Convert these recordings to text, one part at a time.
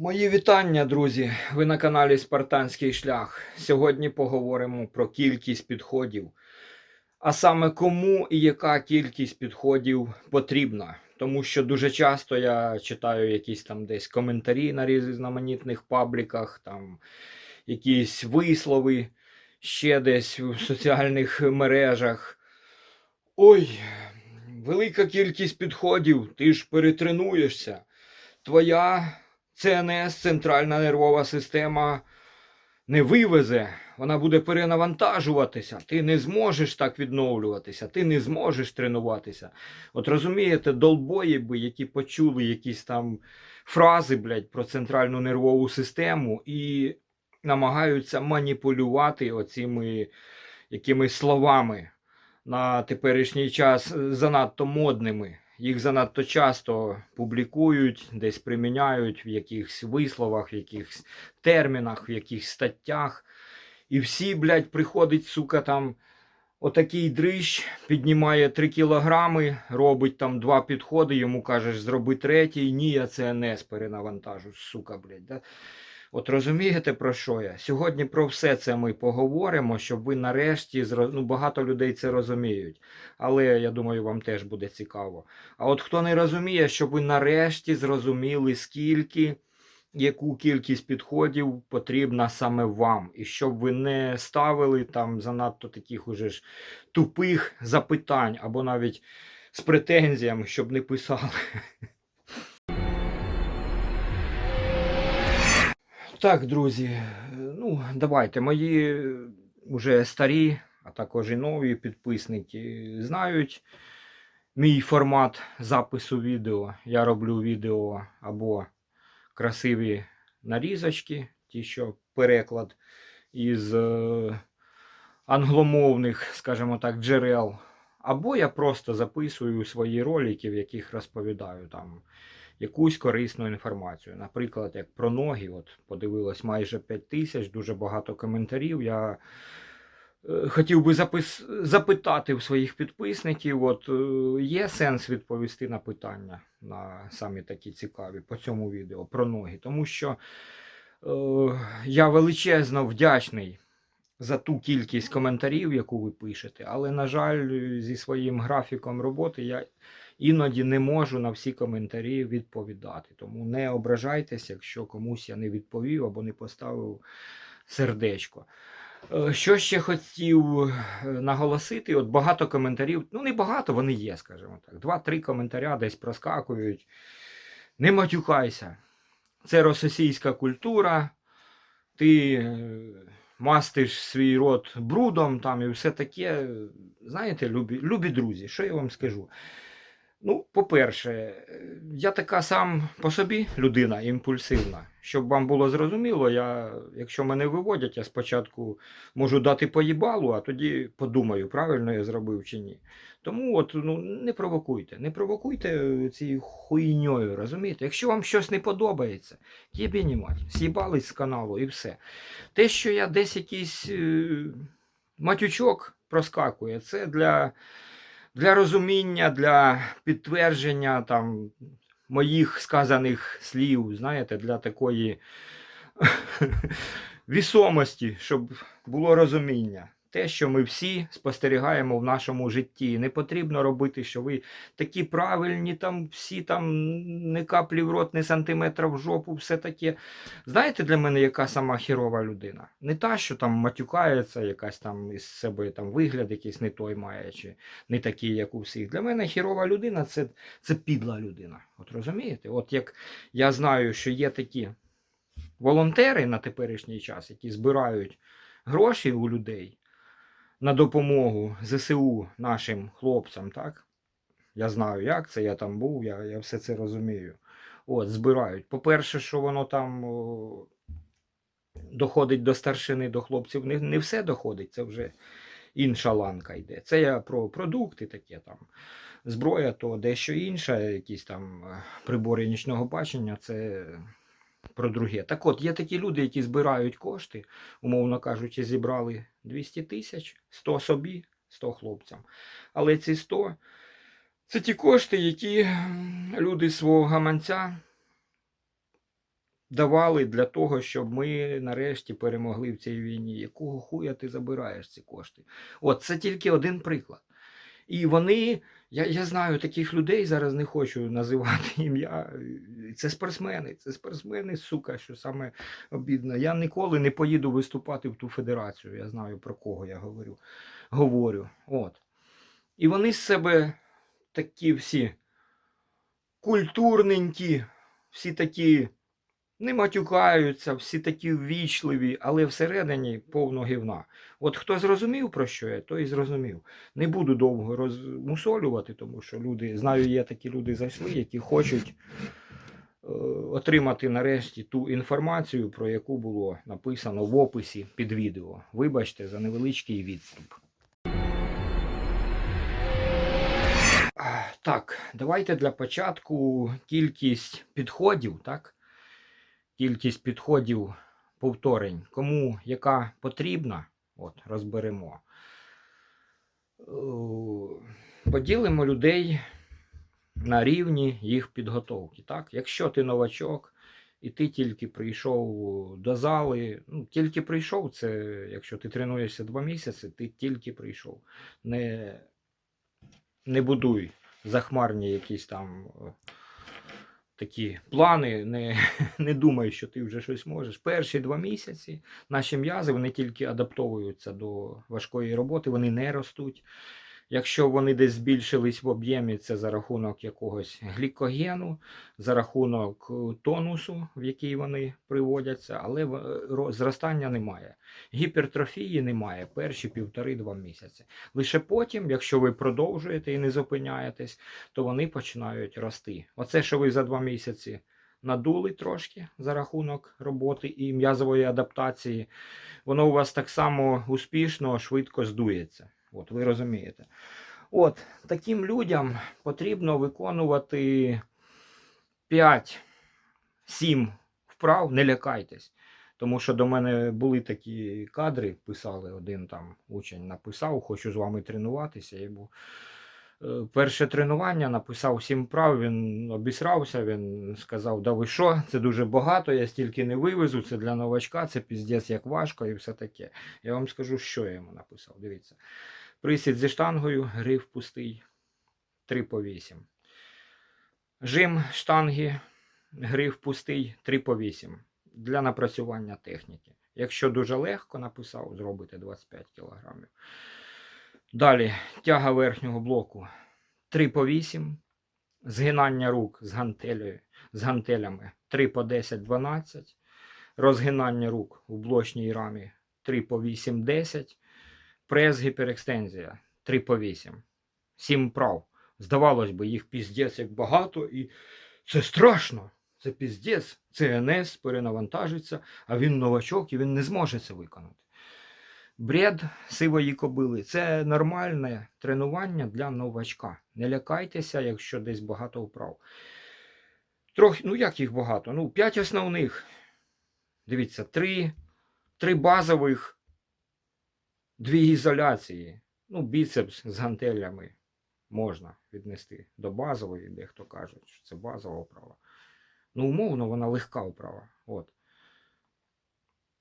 Мої вітання, друзі! Ви на каналі Спартанський шлях. Сьогодні поговоримо про кількість підходів, а саме кому і яка кількість підходів потрібна. Тому що дуже часто я читаю якісь там десь коментарі на різноманітних пабліках, там якісь вислови ще десь в соціальних мережах. Ой, велика кількість підходів, ти ж перетренуєшся. Твоя ЦНС, центральна нервова система, не вивезе, вона буде перенавантажуватися. Ти не зможеш так відновлюватися, ти не зможеш тренуватися. От розумієте, долбоєби, які почули якісь там фрази, блядь, про центральну нервову систему і намагаються маніпулювати оціми якимись словами на теперішній час занадто модними. Їх занадто часто публікують, десь приміняють в якихось висловах, в якихось термінах, в якихось статтях. І всі, блядь, приходить, сука, там отакий дрищ, піднімає 3 кілограми, робить там два підходи, йому кажеш, зроби третій. Ні, я ЦНС перенавантажу, сука, блядь. Да? От розумієте про що я? Сьогодні про все це ми поговоримо, щоб ви нарешті ну, багато людей це розуміють. Але я думаю, вам теж буде цікаво. А от хто не розуміє, щоб ви нарешті зрозуміли, скільки, яку кількість підходів потрібна саме вам. І щоб ви не ставили там занадто таких уже ж тупих запитань, або навіть з претензіями, щоб не писали. Так, друзі, ну давайте. Мої вже старі, а також і нові підписники знають мій формат запису відео. Я роблю відео або красиві нарізочки, ті, що переклад із е, англомовних, скажімо так, джерел. Або я просто записую свої ролики, в яких розповідаю там якусь корисну інформацію. Наприклад, як про ноги, от подивилось майже 5 тисяч, дуже багато коментарів. Я е, хотів би запис... запитати в своїх підписників, от е, є сенс відповісти на питання на самі такі цікаві по цьому відео про ноги, тому що е, я величезно вдячний. За ту кількість коментарів, яку ви пишете, але, на жаль, зі своїм графіком роботи я іноді не можу на всі коментарі відповідати. Тому не ображайтеся, якщо комусь я не відповів або не поставив сердечко. Е, Що ще хотів е, наголосити, от багато коментарів, ну не багато, вони є, скажімо так. Два-три коментаря десь проскакують. Не матюкайся. Це російська культура, ти е, мастиш свій рот брудом там і все таке. Знаєте, любі, любі друзі, що я вам скажу? Ну, по-перше, е, я така сам по собі людина імпульсивна. Щоб вам було зрозуміло, я, якщо мене виводять, я спочатку можу дати поїбалу, а тоді подумаю, правильно я зробив чи ні. Тому от, ну, не провокуйте, не провокуйте цією хуйньою, розумієте? Якщо вам щось не подобається, мать, з'їбались з каналу і все. Те, що я десь якийсь е, матючок проскакує, це для для розуміння, для підтвердження там, моїх сказаних слів, знаєте, для такої вісомості, щоб було розуміння. Те, що ми всі спостерігаємо в нашому житті. Не потрібно робити, що ви такі правильні, там всі там не каплі в рот, не сантиметра в жопу, все таке. Знаєте, для мене яка сама хірова людина? Не та, що там матюкається, якась там із себе там вигляд якийсь не той має, чи не такий, як у всіх. Для мене хірова людина це, це підла людина. От розумієте? От як я знаю, що є такі волонтери на теперішній час, які збирають гроші у людей на допомогу ЗСУ нашим хлопцям, так? Я знаю, як це, я там був, я, я все це розумію. От, збирають. По-перше, що воно там о, доходить до старшини, до хлопців, не, не все доходить, це вже інша ланка йде. Це я про продукти таке там. Зброя, то дещо інша, якісь там е, прибори нічного бачення, це про друге. Так от, є такі люди, які збирають кошти, умовно кажучи, зібрали 200 тисяч, 100 собі, 100 хлопцям. Але ці 100 це ті кошти, які люди свого гаманця давали для того, щоб ми нарешті перемогли в цій війні. Якого хуя ти забираєш ці кошти? От це тільки один приклад. І вони, я, я знаю таких людей, зараз не хочу називати ім'я. Це спортсмени, це спортсмени, сука, що саме обідно. Я ніколи не поїду виступати в ту федерацію. Я знаю про кого я говорю. говорю. От. І вони з себе такі всі культурненькі, всі такі не матюкаються, всі такі ввічливі, але всередині повно гівна. От хто зрозумів, про що я, той і зрозумів. Не буду довго розмусолювати, тому що люди, знаю, є такі люди зайшли, які хочуть е, отримати нарешті ту інформацію, про яку було написано в описі під відео. Вибачте за невеличкий відступ. Так, давайте для початку кількість підходів, так? Кількість підходів повторень, кому яка потрібна, от, розберемо. Е, Поділимо людей на рівні їх підготовки. Так? Якщо ти новачок і ти тільки прийшов до зали, ну, тільки прийшов, це якщо ти тренуєшся два місяці, ти тільки прийшов. Не, не будуй захмарні якісь там е, такі плани, не, не думай, що ти вже щось можеш. Перші два місяці наші м'язи вони тільки адаптовуються до важкої роботи, вони не ростуть. Якщо вони десь збільшились в об'ємі, це за рахунок якогось глікогену, за рахунок е, тонусу, в який вони приводяться, але е, зростання немає. Гіпертрофії немає перші півтори-два місяці. Лише потім, якщо ви продовжуєте і не зупиняєтесь, то вони починають рости. Оце, що ви за два місяці надули трошки за рахунок роботи і м'язової адаптації, воно у вас так само успішно, швидко здується. От, ви розумієте. От, таким людям потрібно виконувати 5-7 вправ, не лякайтесь. Тому що до мене були такі кадри, писали, один там учень написав, хочу з вами тренуватися. Я був перше тренування написав сім прав, він обісрався, він сказав, да ви що, це дуже багато, я стільки не вивезу, це для новачка, це піздець як важко і все таке. Я вам скажу, що я йому написав. Дивіться. Присід зі штангою, гриф пустий, 3 по 8. Жим штанги, гриф пустий, 3 по 8. Для напрацювання техніки. Якщо дуже легко написав, зробите 25 кілограмів. Далі тяга верхнього блоку 3 по 8. Згинання рук з, гантелею, з гантелями 3 по 10, 12. Розгинання рук у блочній рамі 3 по 8, 10. Прес гіперекстензія 3 по 8. 7 прав. Здавалось би, їх піздець як багато, і це страшно. Це піздець. Це НС перенавантажиться, а він новачок і він не зможе це виконати. Бред сивої кобили це нормальне тренування для новачка. Не лякайтеся, якщо десь багато вправ. Трохи, ну як їх багато? Ну, 5 основних. Дивіться, 3, 3 базових, 2 ізоляції. Ну, біцепс з гантелями можна віднести до базової, дехто каже, що це базова вправа. Ну, умовно, вона легка вправа. От.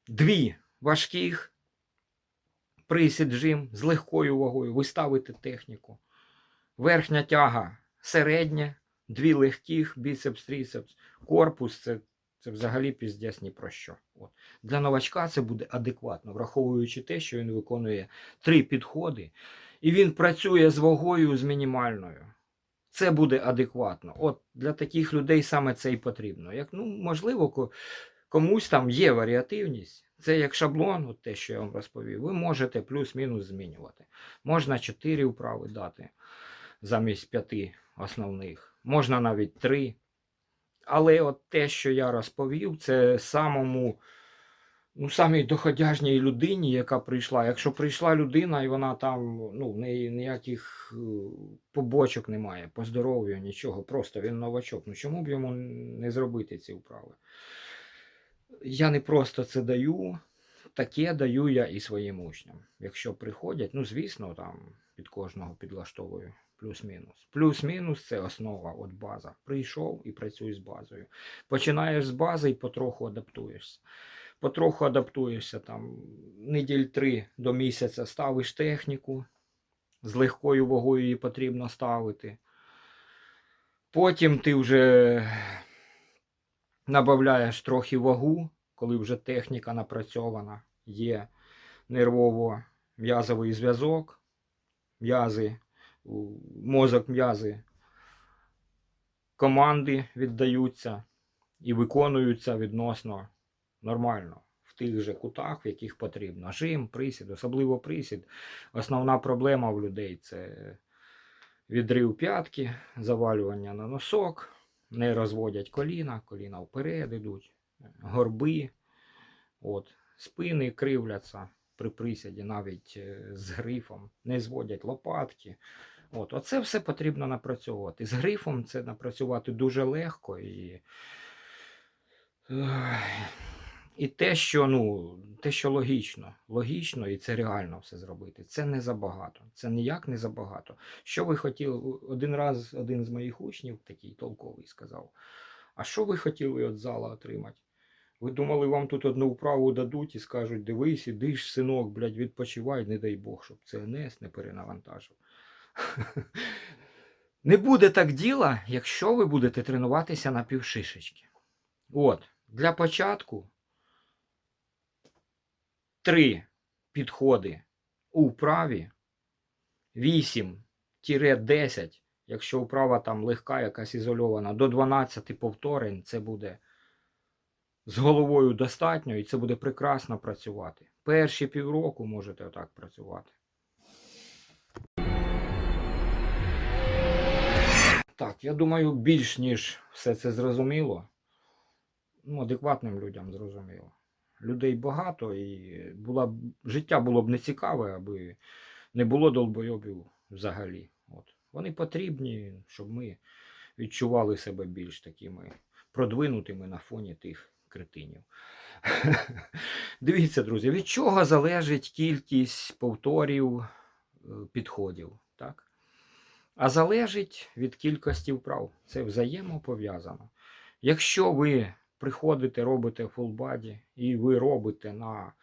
Дві важких присід жим з легкою вагою, ви ставите техніку. Верхня тяга середня, дві легких, біцепс, тріцепс, корпус це, це взагалі піздець ні про що. От. Для новачка це буде адекватно, враховуючи те, що він виконує три підходи, і він працює з вагою з мінімальною. Це буде адекватно. От для таких людей саме це і потрібно. Як, ну, можливо, комусь там є варіативність. Це як шаблон, от те, що я вам розповів, ви можете плюс-мінус змінювати. Можна 4 вправи дати замість 5 основних, можна навіть 3. Але от те, що я розповів, це самому, ну, самій доходяжній людині, яка прийшла. Якщо прийшла людина і вона там, ну, в неї ніяких е, побочок немає, по здоров'ю, нічого, просто він новачок. Ну чому б йому не зробити ці вправи? Я не просто це даю, таке даю я і своїм учням. Якщо приходять, ну звісно, там під кожного підлаштовую Плюс-мінус. Плюс-мінус це основа, от база. Прийшов і працюй з базою. Починаєш з бази і потроху адаптуєшся. Потроху адаптуєшся там неділь три до місяця ставиш техніку. З легкою вагою її потрібно ставити. Потім ти вже набавляєш трохи вагу, коли вже техніка напрацьована, є нервово-м'язовий зв'язок, м'язи, мозок м'язи, команди віддаються і виконуються відносно нормально. Тих же кутах, в яких потрібно. Жим, присід, особливо присід. Основна проблема в людей це відрив п'ятки, завалювання на носок, не розводять коліна, коліна вперед ідуть, горби, от, спини кривляться при присяді навіть е, з грифом, не зводять лопатки. От, оце все потрібно напрацьовувати. З грифом це напрацювати дуже легко і. І те, що ну, те, що логічно, логічно, і це реально все зробити. Це не забагато. Це ніяк не забагато. Що ви хотіли? Один раз один з моїх учнів, такий толковий, сказав: А що ви хотіли від зала отримати? Ви думали, вам тут одну вправу дадуть і скажуть: дивись, ідиш, синок, блядь, відпочивай, не дай Бог, щоб ЦНС не перенавантажив. Не буде так діла, якщо ви будете тренуватися на півшишечки. От, для початку три підходи у вправі, 8-10, якщо вправа там легка, якась ізольована, до 12 повторень, це буде з головою достатньо і це буде прекрасно працювати. Перші півроку можете отак працювати. Так, я думаю, більш ніж все це зрозуміло. Ну, адекватним людям зрозуміло. Людей багато і була б, життя було б нецікаве, аби не було долбойобів взагалі. От. Вони потрібні, щоб ми відчували себе більш такими продвинутими на фоні тих кретинів. Дивіться, друзі, від чого залежить кількість повторів, е, підходів. Так? А залежить від кількості вправ. Це взаємопов'язано. Якщо ви приходите, робите фулбаді, і ви робите на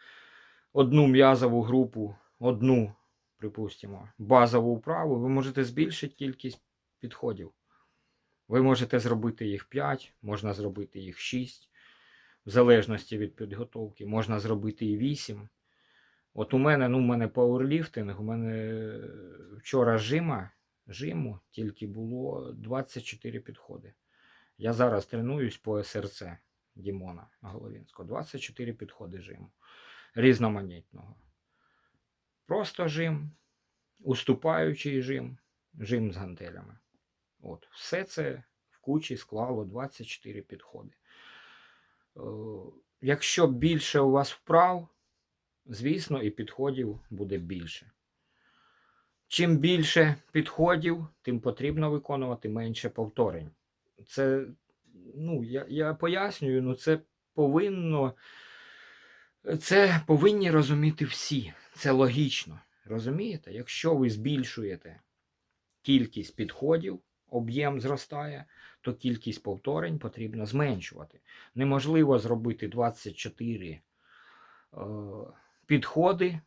одну м'язову групу, одну, припустимо, базову вправу, ви можете збільшити кількість підходів. Ви можете зробити їх 5, можна зробити їх 6, в залежності від підготовки, можна зробити і 8. От у мене, ну, у мене пауерліфтинг, у мене вчора жима, жиму тільки було 24 підходи. Я зараз тренуюсь по СРЦ Дімона Головінського. 24 підходи жиму. Різноманітного. Просто жим, уступаючий жим, жим з гантелями. От. Все це в кучі склало 24 підходи. Е, Якщо більше у вас вправ, звісно, і підходів буде більше. Чим більше підходів, тим потрібно виконувати менше повторень. Це, ну, я, я пояснюю, ну це повинно. Це повинні розуміти всі. Це логічно. Розумієте? Якщо ви збільшуєте кількість підходів, об'єм зростає, то кількість повторень потрібно зменшувати. Неможливо зробити 24 е, підходи,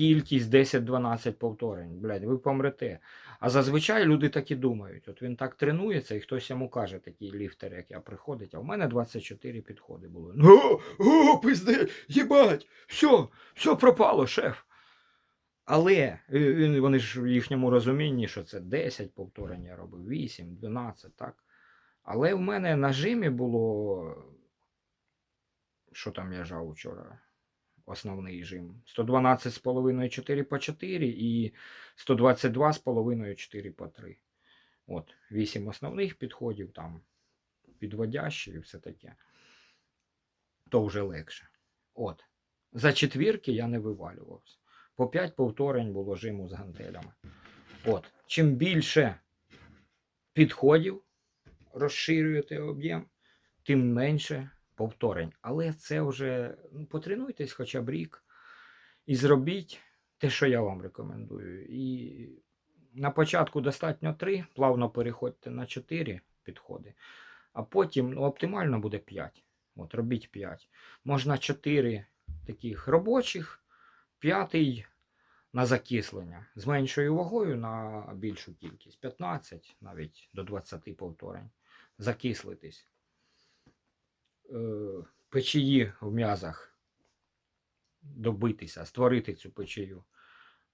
кількість 10-12 повторень. Блядь, ви помрете. А зазвичай люди так і думають. От він так тренується, і хтось йому каже, такий ліфтер, як я приходить, а в мене 24 підходи було. О, о, пизде, їбать, все, все пропало, шеф. Але е, вони ж в їхньому розумінні, що це 10 повторень я робив, 8, 12, так. Але в мене на жимі було. Що там я жав вчора? Основний жим. 112,5 4 по 4 і 122,5 4 по 3. От, 8 основних підходів, там підводящі і все таке. То вже легше. От. За четвірки я не вивалювався. По 5 повторень було жиму з гантелями. От. Чим більше підходів розширюєте об'єм, тим менше повторень. Але це вже ну, потренуйтесь хоча б рік і зробіть те, що я вам рекомендую. І На початку достатньо 3, плавно переходьте на 4 підходи, а потім ну, оптимально буде 5. От, робіть 5. Можна 4 таких робочих, п'ятий на закислення. З меншою вагою на більшу кількість. 15, навіть до 20 повторень. Закислитись. Е, печії в м'язах добитися, створити цю печію.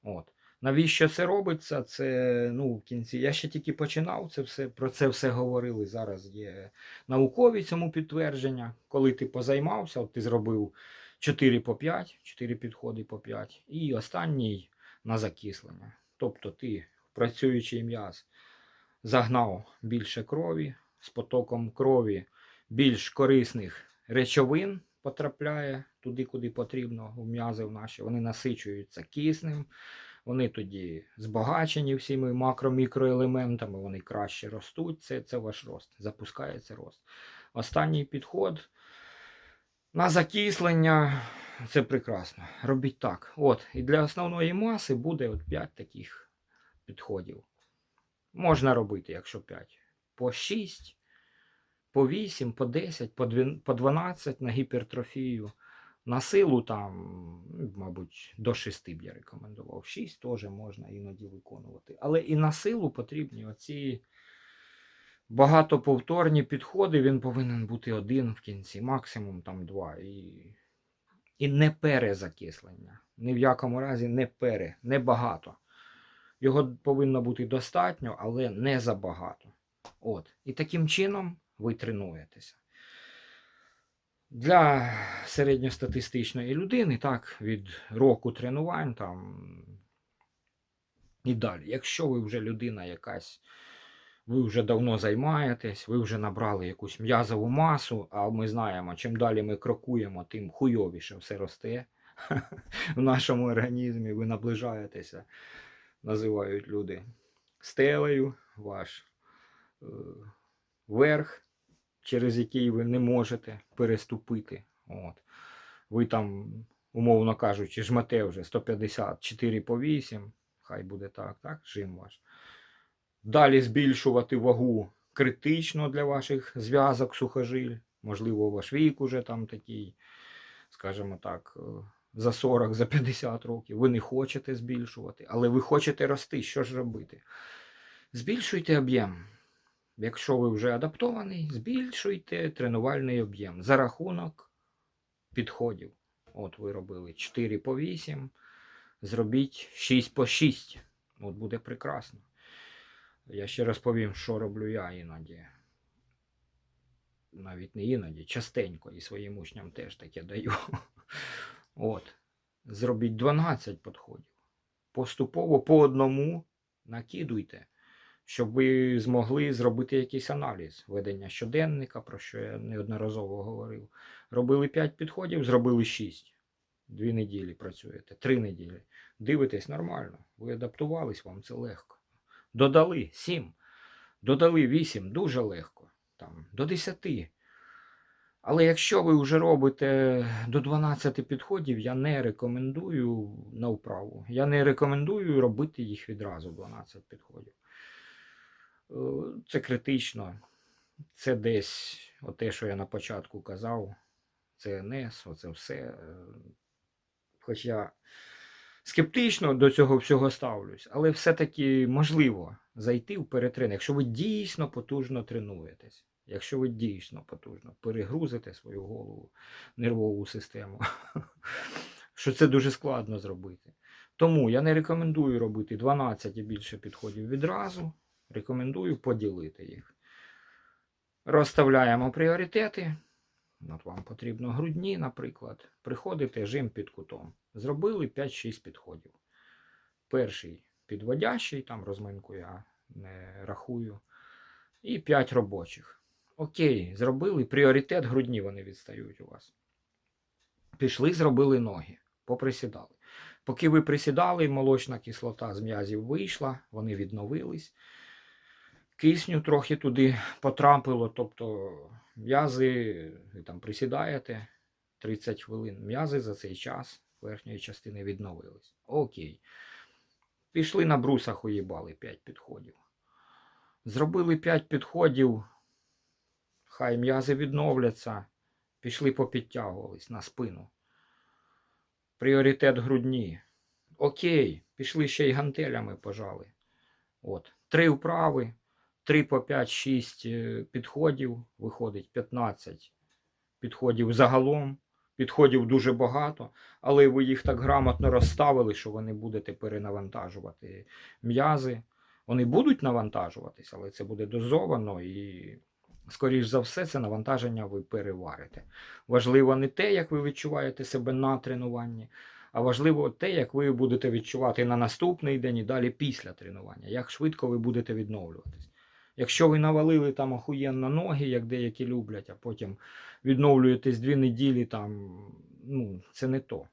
От. Навіщо це робиться? Це ну, в кінці. Я ще тільки починав це все, про це все говорили. Зараз є наукові цьому підтвердження. Коли ти позаймався, от ти зробив 4 по 5, 4 підходи по 5, і останній на закислення. Тобто ти, працюючий м'яз, загнав більше крові, з потоком крові більш корисних речовин потрапляє туди, куди потрібно, в м'язи в наші. Вони насичуються киснем, вони тоді збагачені всіми макро-мікроелементами, вони краще ростуть. Це, це ваш рост, запускається рост. Останній підход на закислення. Це прекрасно. Робіть так. От, і для основної маси буде от 5 таких підходів. Можна робити, якщо 5. По 6, по 8, по 10, по 12 на гіпертрофію. На силу там, ну, мабуть, до 6 б я рекомендував. 6 теж можна іноді виконувати. Але і на силу потрібні оці багатоповторні підходи. Він повинен бути один в кінці, максимум там два. І, і не перезакислення. Ні в якому разі не пере, не багато. Його повинно бути достатньо, але не забагато. От. І таким чином ви тренуєтеся. Для середньостатистичної людини, так, від року тренувань там і далі. Якщо ви вже людина якась, ви вже давно займаєтесь, ви вже набрали якусь м'язову масу, а ми знаємо, чим далі ми крокуємо, тим хуйовіше все росте в нашому організмі. Ви наближаєтеся, називають люди стелею, ваш е, верх, через який ви не можете переступити. От. Ви там, умовно кажучи, жмете вже 154 по 8, хай буде так, так, жим ваш. Далі збільшувати вагу критично для ваших зв'язок сухожиль. Можливо, ваш вік уже там такий, скажімо так, е, за 40, за 50 років. Ви не хочете збільшувати, але ви хочете рости. Що ж робити? Збільшуйте об'єм. Якщо ви вже адаптований, збільшуйте тренувальний об'єм за рахунок підходів. От ви робили 4 по 8, зробіть 6 по 6. От буде прекрасно. Я ще розповім, що роблю я іноді. Навіть не іноді, частенько і своїм учням теж таке даю. От. Зробіть 12 підходів. Поступово по одному накидуйте щоб ви змогли зробити якийсь аналіз ведення щоденника, про що я неодноразово говорив. Робили 5 підходів, зробили 6. Дві неділі працюєте, три неділі. Дивитесь нормально. Ви адаптувались, вам це легко. Додали 7, додали 8, дуже легко. Там, до 10. Але якщо ви вже робите до 12 підходів, я не рекомендую на вправу. Я не рекомендую робити їх відразу 12 підходів. Е, Це критично. Це десь те, що я на початку казав. Це НС, оце все. Е, Хоч я скептично до цього всього ставлюсь, але все-таки можливо зайти в перетренинг, якщо ви дійсно потужно тренуєтесь, якщо ви дійсно потужно перегрузите свою голову, нервову систему, що це дуже складно зробити. Тому я не рекомендую робити 12 і більше підходів відразу. Рекомендую поділити їх. Розставляємо пріоритети. От вам потрібно грудні, наприклад. Приходите жим під кутом. Зробили 5-6 підходів. Перший підводящий, там розминку я не рахую. І 5 робочих. Окей, зробили пріоритет грудні, вони відстають у вас. Пішли, зробили ноги, поприсідали. Поки ви присідали, молочна кислота з м'язів вийшла, вони відновились. Кисню трохи туди потрапило, тобто м'язи, ви там присідаєте 30 хвилин, м'язи за цей час верхньої частини відновились. Окей. Пішли на брусах уїбали 5 підходів. Зробили 5 підходів, хай м'язи відновляться, пішли попідтягувались на спину. Пріоритет грудні. Окей, пішли ще й гантелями пожали. От. Три вправи, 3 по 5-6 підходів, виходить 15 підходів загалом. Підходів дуже багато, але ви їх так грамотно розставили, що ви не будете перенавантажувати м'язи. Вони будуть навантажуватися, але це буде дозовано і, скоріш за все, це навантаження ви переварите. Важливо не те, як ви відчуваєте себе на тренуванні, а важливо те, як ви будете відчувати на наступний день і далі після тренування, як швидко ви будете відновлюватись. Якщо ви навалили там охуєнно ноги, як деякі люблять, а потім відновлюєтесь дві неділі, там, ну, це не то.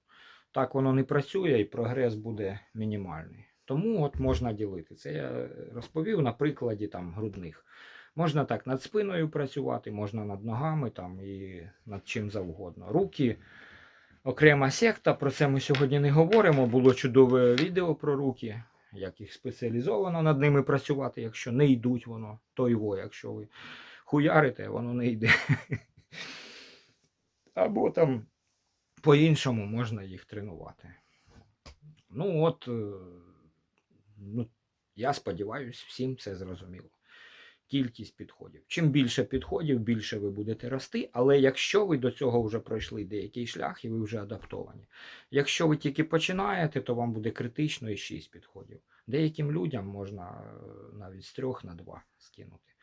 Так воно не працює і прогрес буде мінімальний. Тому от можна ділити. Це я розповів на прикладі там, грудних. Можна так над спиною працювати, можна над ногами там, і над чим завгодно. Руки окрема секта, про це ми сьогодні не говоримо. Було чудове відео про руки, як їх спеціалізовано над ними працювати, якщо не йдуть воно, то його, якщо ви хуярите, воно не йде. Або там по-іншому можна їх тренувати. Ну от, е, ну, я сподіваюся, всім це зрозуміло. Кількість підходів. Чим більше підходів, більше ви будете рости. Але якщо ви до цього вже пройшли деякий шлях і ви вже адаптовані. Якщо ви тільки починаєте, то вам буде критично і 6 підходів. Деяким людям можна е, навіть з 3 на 2 скинути.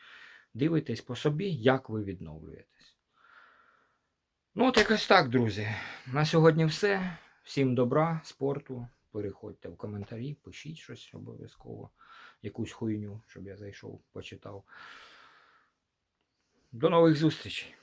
Дивитесь по собі, як ви відновлюєтесь. Ну, от якось так, друзі. На сьогодні все. Всім добра, спорту. Переходьте в коментарі, пишіть щось обов'язково, якусь хуйню, щоб я зайшов, почитав. До нових зустрічей!